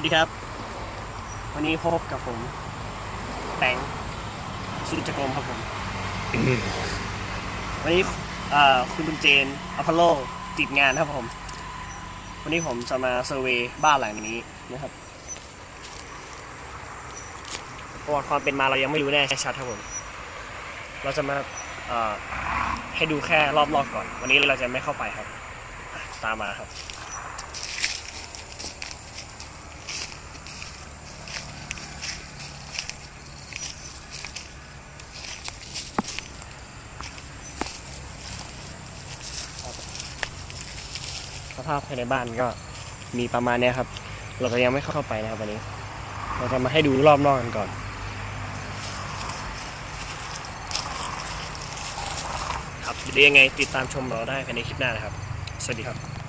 วัสดีครับ วันนี้พบกับผมแตงสุริจกรมครับผม วันนี้คุณลุงเจนอพอลโลติดงานครับผม วันนี้ผมจะมาเซอร์เวย์บ้านหลังนี้นะครับประวัติความเป็นมาเรายังไม่รู้แน่ชัดครับผม เราจะมาให้ดูแค่รอบๆก่อน วันนี้เราจะไม่เข้าไปครับ ตามมาครับ สภาพภายในบ้านก็มีประมาณนี้ครับ เราจะยังไม่เข้าไปนะครับวันนี้ เราจะมาให้ดูรอบนอกกันก่อนครับหรือยังไงติดตามชมเราได้ภายในคลิปหน้านะครับ สวัสดีครับ